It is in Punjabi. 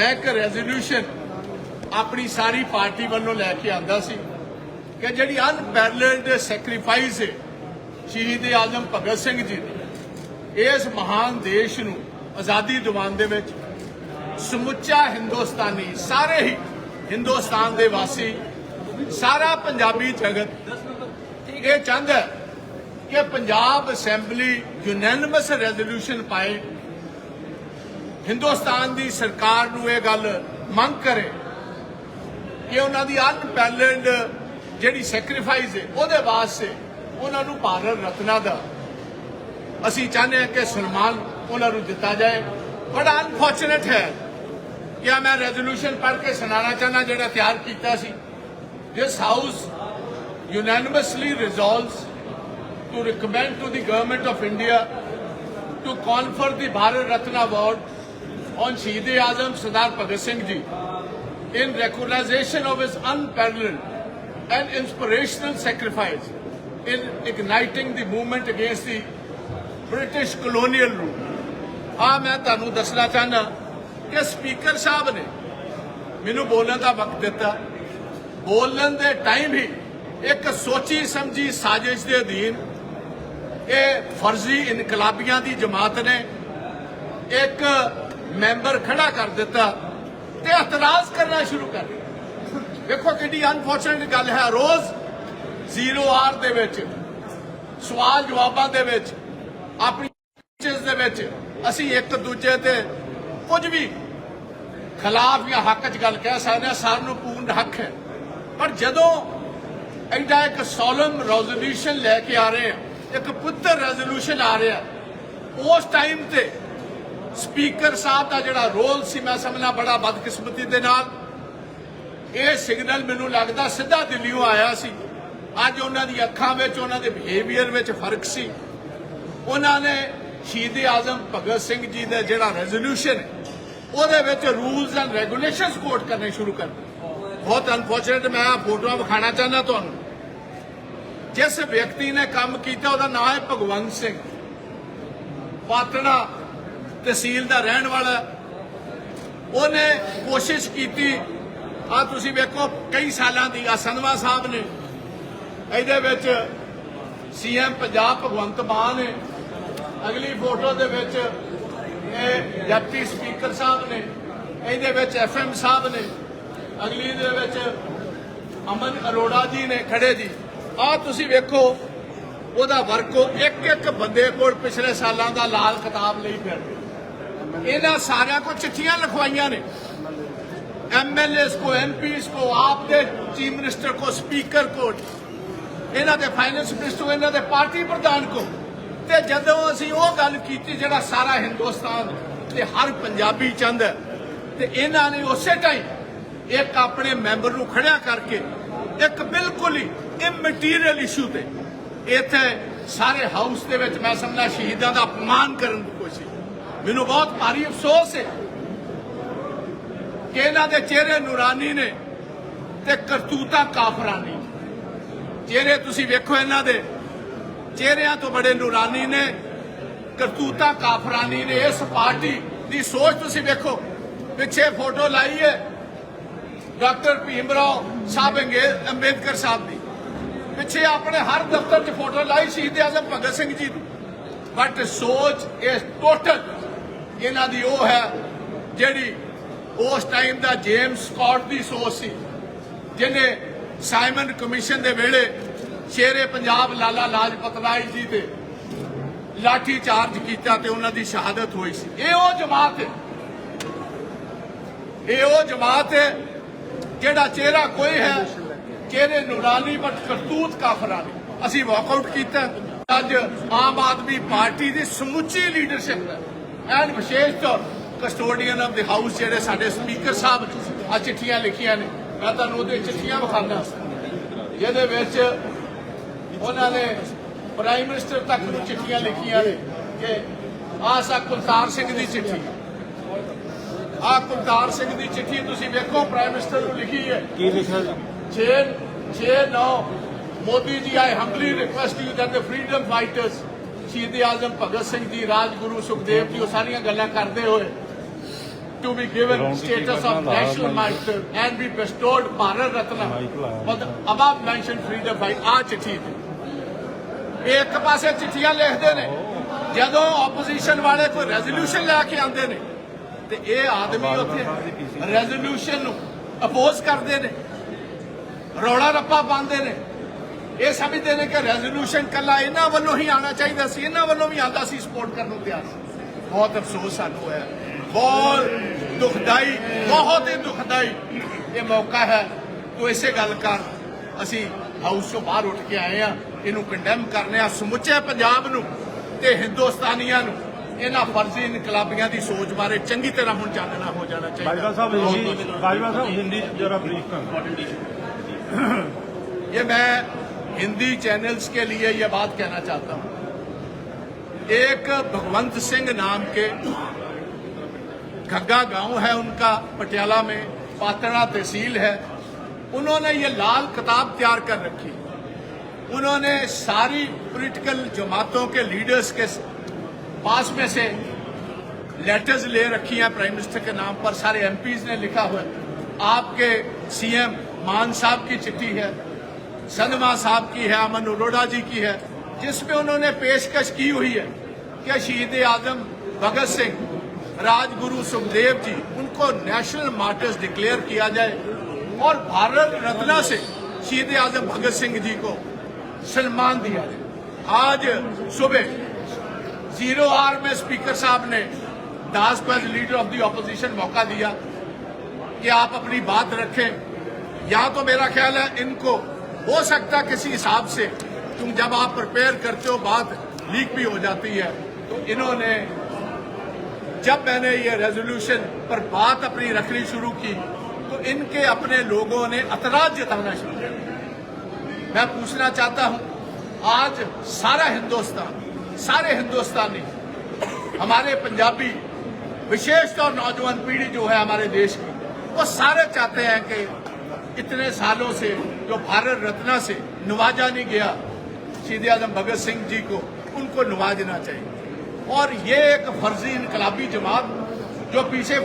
ਮੈਂ ਇੱਕ ਰੈਜ਼ੋਲੂਸ਼ਨ ਆਪਣੀ ਸਾਰੀ ਪਾਰਟੀ ਵੱਲੋਂ ਲੈ ਕੇ ਆਂਦਾ ਸੀ ਕਿ ਜਿਹੜੀ ਅਨਪੈਰਲਡ ਸੈਕਰੀਫਾਈਸ ਹੈ ਸ਼ਹੀਦ ਆਜ਼ਮ ਭਗਤ ਸਿੰਘ ਜੀ ਦੀ, ਇਸ ਮਹਾਨ ਦੇਸ਼ ਨੂੰ ਆਜ਼ਾਦੀ ਦਿਵਾਉਣ ਦੇ ਵਿੱਚ ਸਮੁੱਚਾ ਹਿੰਦੁਸਤਾਨੀ ਸਾਰੇ ਹੀ ਹਿੰਦੁਸਤਾਨ ਦੇ ਵਾਸੀ, ਸਾਰਾ ਪੰਜਾਬੀ ਜਗਤ ਇਹ ਚਾਹੁੰਦਾ ਕਿ ਪੰਜਾਬ ਅਸੈਂਬਲੀ ਯੂਨੈਨਿਮਸ ਰੈਜ਼ੋਲੂਸ਼ਨ ਪਾਏ ਹਿੰਦੁਸਤਾਨ ਦੀ ਸਰਕਾਰ ਨੂੰ ਇਹ ਗੱਲ ਮੰਗ ਕਰੇ ਕਿ ਉਹਨਾਂ ਦੀ ਅਨਪੈਲਡ ਜਿਹੜੀ ਸੈਕਰੀਫਾਈਸ ਹੈ, ਉਹਦੇ ਵਾਸਤੇ ਉਹਨਾਂ ਨੂੰ ਭਾਰਤ ਰਤਨਾ ਦਾ ਅਸੀਂ ਚਾਹੁੰਦੇ ਹਾਂ ਕਿ ਸਨਮਾਨ ਉਹਨਾਂ ਨੂੰ ਦਿੱਤਾ ਜਾਏ। ਬੜਾ ਅਨਫੋਰਚੂਨੇਟ ਹੈ ਕਿ ਮੈਂ ਰੈਜ਼ੋਲੂਸ਼ਨ ਪੜ੍ਹ ਕੇ ਸੁਣਾਉਣਾ ਚਾਹੁੰਦਾ ਜਿਹੜਾ ਤਿਆਰ ਕੀਤਾ ਸੀ। This house unanimously resolves to recommend to the government of India to confer the Bharat Ratna Award on Shahid Azam Sardar Bhagat Singh Ji in recognition of his unparalleled and inspirational sacrifice in igniting the movement against the British colonial rule. ਆ ਮੈਂ ਤੁਹਾਨੂੰ ਦੱਸਣਾ ਚਾਹਨਾ ਕਿ ਸਪੀਕਰ ਸਾਹਿਬ ਨੇ ਮੈਨੂੰ ਬੋਲਣ ਦਾ ਵਕਤ ਦਿੱਤਾ ਬੋਲਣ ਦੇ ਟਾਈਮ ਹੀ ਇੱਕ ਸੋਚੀ ਸਮਝੀ ਸਾਜ਼ਿਸ਼ ਦੇ ਅਧੀਨ ਇਹ ਫਰਜ਼ੀ ਇਨਕਲਾਬੀਆਂ ਦੀ ਜਮਾਤ ਨੇ ਇੱਕ ਮੈਂਬਰ ਖੜਾ ਕਰ ਦਿੱਤਾ ਤੇ ਇਤਰਾਜ਼ ਕਰਨਾ ਸ਼ੁਰੂ ਕਰ ਵੇਖੋ ਕਿੰਨੀ ਅਨਫੋਰਚੂਨੇਟ ਗੱਲ ਹੈ। ਰੋਜ਼ ਜ਼ੀਰੋ ਆਰ ਦੇ ਵਿੱਚ, ਸਵਾਲ ਜਵਾਬਾਂ ਦੇ ਵਿੱਚ, ਆਪਣੀ speeches ਦੇ ਵਿੱਚ ਅਸੀਂ ਇੱਕ ਦੂਜੇ ਤੇ ਕੁਝ ਵੀ ਖਿਲਾਫ ਜਾਂ ਹੱਕ 'ਚ ਗੱਲ ਕਹਿ ਸਕਦੇ ਹਾਂ ਸਾਰਿਆਂ ਨੂੰ ਪੂਰਨ ਹੱਕ ਹੈ। ਪਰ ਜਦੋਂ ਐਡਾ ਇੱਕ ਸੋਲਮ ਰੈਜ਼ੋਲੂਸ਼ਨ ਲੈ ਕੇ ਆ ਰਹੇ ਆ ਇੱਕ ਪੁੱਤਰ ਰੈਜ਼ੋਲੂਸ਼ਨ ਆ ਰਿਹਾ, ਉਸ ਟਾਈਮ ਤੇ ਸਪੀਕਰ ਸਾਹਿਬ ਦਾ ਜਿਹੜਾ ਰੋਲ ਸੀ, ਮੈਂ ਸਮਝਣਾ ਬੜਾ ਬਦਕਿਸਮਤੀ ਦੇ ਨਾਲ। ਇਹ ਸਿਗਨਲ ਮੈਨੂੰ ਲੱਗਦਾ ਸਿੱਧਾ ਦਿੱਲੀੋਂ ਆਇਆ ਸੀ। ਅੱਜ ਉਹਨਾਂ ਦੀ ਅੱਖਾਂ ਵਿੱਚ, ਉਹਨਾਂ ਦੇ ਬਿਹੇਵੀਅਰ ਵਿੱਚ ਫ਼ਰਕ ਸੀ। ਉਹਨਾਂ ਨੇ ਸ਼ਹੀਦ ਆਜ਼ਮ ਭਗਤ ਸਿੰਘ ਜੀ ਦਾ ਜਿਹੜਾ ਰੈਜ਼ੋਲੂਸ਼ਨ ਹੈ, ਉਹਦੇ ਵਿੱਚ ਰੂਲਸ ਐਂਡ ਰੈਗੂਲੇਸ਼ਨਸ ਕੋਟ ਕਰਨੇ ਸ਼ੁਰੂ ਕਰ ਬਹੁਤ ਅਨਫੋਰਚੂਨੇਟ ਮੈਂ ਆ ਫੋਟੋਆਂ ਵਿਖਾਣਾ ਚਾਹੁੰਦਾ ਤੁਹਾਨੂੰ। ਜਿਸ ਵਿਅਕਤੀ ਨੇ ਕੰਮ ਕੀਤਾ, ਉਹਦਾ ਨਾਮ ਹੈ ਭਗਵੰਤ ਸਿੰਘ। ਪਾਤੜਾ ਤਹਿਸੀਲ ਦਾ ਰਹਿਣ ਵਾਲਾ। ਉਹਨੇ ਕੋਸ਼ਿਸ਼ ਕੀਤੀ, ਆ ਤੁਸੀਂ ਵੇਖੋ, ਕਈ ਸਾਲਾਂ ਦੀ ਆ, ਸੰਧਵਾ ਸਾਹਿਬ ਨੇ। ਇਹਦੇ ਵਿੱਚ ਸੀਐਮ ਪੰਜਾਬ ਭਗਵੰਤ ਮਾਨ ਨੇ। ਅਗਲੀ ਫੋਟੋ ਦੇ ਵਿੱਚ ਇਹ ਡਿਪਟੀ ਸਪੀਕਰ ਸਾਹਿਬ ਨੇ, ਇਹਦੇ ਵਿੱਚ ਐਫਐਮ ਸਾਹਿਬ ਨੇ। ਅਗਲੀ ਦੇ ਵਿੱਚ ਅਮਨ ਅਰੋੜਾ ਜੀ ਨੇ ਖੜੇ ਜੀ। ਆ ਤੁਸੀਂ ਵੇਖੋ, ਉਹਦਾ ਵਰਕੋ ਇੱਕ ਇੱਕ ਬੰਦੇ ਕੋਲ ਪਿਛਲੇ ਸਾਲਾਂ ਦਾ ਲਾਲ ਕਿਤਾਬ ਲਈ ਫਿਰਦੇ। ਇਹਨਾਂ ਸਾਰਿਆਂ ਕੋ ਚਿੱਠੀਆਂ ਲਿਖਵਾਈਆਂ ਨੇ। ਐਮਐਲਏਸ ਕੋ ਐਮਪੀਸ ਕੋ ਆਪ ਦੇ ਚੀਫ ਮਿਨਿਸਟਰ ਕੋ, ਸਪੀਕਰ ਕੋ, ਇਹਨਾਂ ਦੇ ਫਾਈਨੈਂਸ ਮਿਨਿਸਟਰ ਇਹਨਾਂ ਦੇ ਪਾਰਟੀ ਪ੍ਰਧਾਨ ਕੋ। ਤੇ ਜਦੋਂ ਅਸੀਂ ਉਹ ਗੱਲ ਕੀਤੀ ਜਿਹੜਾ ਸਾਰਾ ਹਿੰਦੁਸਤਾਨ ਤੇ ਹਰ ਪੰਜਾਬੀ ਚਾਹੁੰਦਾ ਤੇ ਇਹਨਾਂ ਨੇ ਉਸੇ ਟਾਈਮ ਇੱਕ ਆਪਣੇ ਮੈਂਬਰ ਨੂੰ ਖੜਿਆ ਕਰਕੇ ਇੱਕ ਬਿਲਕੁਲ ਹੀ ਇਮਟੀਰੀਅਲ ਇਸ਼ੂ ਤੇ ਇੱਥੇ ਸਾਰੇ ਹਾਊਸ ਦੇ ਵਿੱਚ ਮੈਂ ਸਮਝਦਾ ਸ਼ਹੀਦਾਂ ਦਾ ਅਪਮਾਨ ਕਰਨ ਦੀ ਕੋਸ਼ਿਸ਼ ਮੈਨੂੰ ਬਹੁਤ ਭਾਰੀ ਅਫਸੋਸ ਹੈ ਕਿ ਇਹਨਾਂ ਦੇ ਚਿਹਰੇ ਨੂਰਾਨੀ ਨੇ ਤੇ ਕਰਤੂਤਾਂ ਕਾਫਰਾਨੀ। ਚਿਹਰੇ ਤੁਸੀਂ ਵੇਖੋ ਇਹਨਾਂ ਦੇ ਚਿਹਰਿਆਂ ਤੋਂ ਬੜੇ ਨੂਰਾਨੀ ਨੇ, ਕਰਤੂਤਾਂ ਕਾਫਰਾਨੀ ਨੇ। ਇਸ ਪਾਰਟੀ ਦੀ ਸੋਚ ਤੁਸੀਂ ਵੇਖੋ, ਪਿੱਛੇ ਫੋਟੋ ਲਾਈ ਹੈ ਡਾਕਟਰ ਭੀਮਰਾਓ ਸਾਹਿਬ ਅੰਬੇਦਕਰ ਸਾਹਿਬ ਦੀ। ਪਿੱਛੇ ਆਪਣੇ ਹਰ ਦਫ਼ਤਰ 'ਚ ਫੋਟੋ ਲਾਈ ਸ਼ਹੀਦ ਆਜ਼ਮ ਭਗਤ ਸਿੰਘ ਜੀ ਦੀ। ਬਟ ਸੋਚ ਇਸ ਟੋਟਲ ਇਹਨਾਂ ਦੀ ਉਹ ਹੈ ਜਿਹੜੀ ਉਸ ਟਾਈਮ ਦਾ ਜੇਮਸ ਸਕਾਟ ਦੀ ਸੋਚ ਸੀ, ਜਿਹਨੇ ਸਾਈਮਨ ਕਮਿਸ਼ਨ ਦੇ ਵੇਲੇ ਸ਼ੇਰੇ ਪੰਜਾਬ ਲਾਲਾ ਲਾਜਪਤ ਰਾਏ ਜੀ ਤੇ ਲਾਠੀ ਚਾਰਜ ਕੀਤਾ ਤੇ ਉਹਨਾਂ ਦੀ ਸ਼ਹਾਦਤ ਹੋਈ ਸੀ। ਇਹ ਉਹ ਜਮਾਤ ਹੈ। ਇਹ ਉਹ ਜਮਾਤ ਹੈ ਜਿਹੜਾ ਚਿਹਰਾ ਕੋਈ ਹੈ, ਚਿਹਰੇ ਨੂਰਾਨੀ ਬਟ ਕਰਤੂਤ ਕਾਫਰਾਨੀ ਅਸੀਂ ਵਾਕਆਊਟ ਕੀਤਾ। ਅੱਜ ਆਮ ਆਦਮੀ ਪਾਰਟੀ ਦੀ ਸਮੁੱਚੀ ਲੀਡਰਸ਼ਿਪ ਹੈ। ਐਨ ਵਿਸ਼ੇਸ਼ ਤੌਰ ਕਸਟੋਡੀਅਨ ਆਫ ਦੀ ਹਾਊਸ ਜਿਹੜੇ ਸਾਡੇ ਸਪੀਕਰ ਸਾਹਿਬ ਨੇ ਆ ਚਿੱਠੀਆਂ ਲਿਖੀਆਂ ਨੇ ਮੈਂ ਤੁਹਾਨੂੰ ਉਹਦੇ ਚਿੱਠੀਆਂ ਵਿਖਾਉਂਦਾ। ਜਿਹਦੇ ਵਿੱਚ ਉਹਨਾਂ ਨੇ ਪ੍ਰਾਈਮ ਮਿਨਿਸਟਰ ਤੱਕ ਨੂੰ ਚਿੱਠੀਆਂ ਲਿਖੀਆਂ ਨੇ ਕਿ ਆਹ ਸਾ ਕੁਲਤਾਰ ਸਿੰਘ ਦੀ ਚਿੱਠੀ। ਆ ਕੁਲਤਾਰ ਸਿੰਘ ਦੀ ਚਿੱਠੀ ਤੁਸੀਂ ਵੇਖੋ ਪ੍ਰਾਈਮ ਮਿਨਿਸਟਰ ਨੂੰ ਲਿਖੀ ਹੈ। ਕੀ ਲਿਖਿਆ ਜੀ? 6 6 9 Modi ji I humbly request you that the freedom fighters Shaheed Azam Bhagat Singh ji Rajguru Sukhdev ji ਉਹ ਸਾਰੀਆਂ ਗੱਲਾਂ ਕਰਦੇ ਹੋਏ to be given status of national ਨਾਲ martyr and be bestowed Bharat Ratna for the above mentioned freedom fight ਆ ਚਿੱਠੀ ਤੇ। ਇੱਕ ਪਾਸੇ ਚਿੱਠੀਆਂ ਲਿਖਦੇ ਨੇ। ਜਦੋਂ ਆਪੋਜੀਸ਼ਨ ਵਾਲੇ ਕੋਈ ਰੈਜ਼ੋਲੂਸ਼ਨ ਲੈ ਕੇ ਆਉਂਦੇ ਨੇ ਤੇ ਇਹ ਆਦਮੀ ਉੱਥੇ ਰੈਜ਼ੋਲੂਸ਼ਨ ਨੂੰ ਅਪੋਜ਼ ਕਰਦੇ ਨੇ। ਰੌਲਾ ਰੱਪਾ ਪਾਉਂਦੇ ਨੇ। ਇਹ ਸਮਝਦੇ ਨੇ ਕਿ ਰੈਜ਼ੋਲੂਸ਼ਨ ਕੱਲਾ ਇਹਨਾਂ ਵੱਲੋਂ ਹੀ ਆਉਣਾ ਚਾਹੀਦਾ ਸੀ ਇਹਨਾਂ ਵੱਲੋਂ ਵੀ ਆਂਦਾ ਸੀ ਸਪੋਰਟ ਕਰਨ ਨੂੰ ਤਿਆਰ। ਸੀ ਬਹੁਤ ਅਫਸੋਸ ਸਾਨੂੰ ਹੋਇਆ। ਬਹੁਤ ਦੁਖਦਾਈ ਬਹੁਤ ਹੀ ਦੁਖਦਾਈ। ਇਹ ਮੌਕਾ ਹੈ ਤੋ ਇਸੇ ਗੱਲ ਕਰ। ਅਸੀਂ ਹਾਊਸ ਤੋਂ ਬਾਹਰ ਉੱਠ ਕੇ ਆਏ ਆ ਇਹਨੂੰ ਕੰਡੈਮ ਕਰਨੇ ਆ ਸਮੁੱਚੇ ਪੰਜਾਬ ਨੂੰ ਤੇ ਹਿੰਦੁਸਤਾਨੀਆਂ ਨੂੰ ਇਹਨਾਂ ਫਰਜ਼ੀ ਇਨਕਲਾਬੀਆਂ ਦੀ ਸੋਚ ਬਾਰੇ ਚੰਗੀ ਤਰ੍ਹਾਂ ਹੁਣ ਚਾਨਣਾ ਹੋ ਜਾਣਾ ਚਾਹੀਦਾ। ਬਾਜਵਾ ਸਾਹਿਬ ਹਿੰਦੀ ਬਾਜਵਾ ਸਾਹਿਬ ਹਿੰਦੀ ہندی چینلز کے لیے یہ بات کہنا چاہتا ہوں۔ ایک بھگونت سنگھ نام کے گھگا گاؤں ہے، ان کا پٹیالہ میں پاترا تحصیل ہے۔ انہوں نے یہ لال کتاب تیار کر رکھی۔ انہوں نے ساری پولیٹیکل جماعتوں کے لیڈرز کے پاس میں سے لیٹرز لے رکھی ہیں۔ پرائم منسٹر کے نام پر سارے ایم پیز نے لکھا ہوا آپ کے سی ایم مان صاحب کی چٹھی ہے۔ سنما صاحب کی ہے، امن اروڑا جی کی ہے، جس میں انہوں نے پیشکش کی ہوئی ہے کہ شہید اعظم بھگت سنگھ راج گرو سکھدیو جی ان کو نیشنل مارٹرز ڈکلیئر کیا جائے اور بھارت رتنا سے شہید اعظم بھگت سنگھ جی کو سلمان دیا جائے۔ آج صبح زیرو آر میں اسپیکر صاحب نے داس پر لیڈر آف دی اپوزیشن موقع دیا کہ آپ اپنی بات رکھیں۔ یا تو میرا خیال ہے ان کو ہو سکتا کسی حساب سے تم جب آپ پرپیئر کرتے ہو، بات لیک بھی ہو جاتی ہے۔ تو انہوں نے جب میں نے یہ ریزولوشن پر بات اپنی رکھنی شروع کی، تو ان کے اپنے لوگوں نے اطراج جتانا شروع کیا۔ میں پوچھنا چاہتا ہوں، آج سارا ہندوستان، سارے ہندوستانی، ہمارے پنجابی، وشیش طور نوجوان پیڑھی جو ہے ہمارے دیش کی، وہ سارے چاہتے ہیں کہ اتنے سالوں سے جو بھارت رتنا سے نوازا نہیں گیا شہید اعظم بھگت سنگھ جی کو، ان کو نوازنا چاہیے۔ اور یہ ایک فرضی انقلابی جماعت جو پیچھے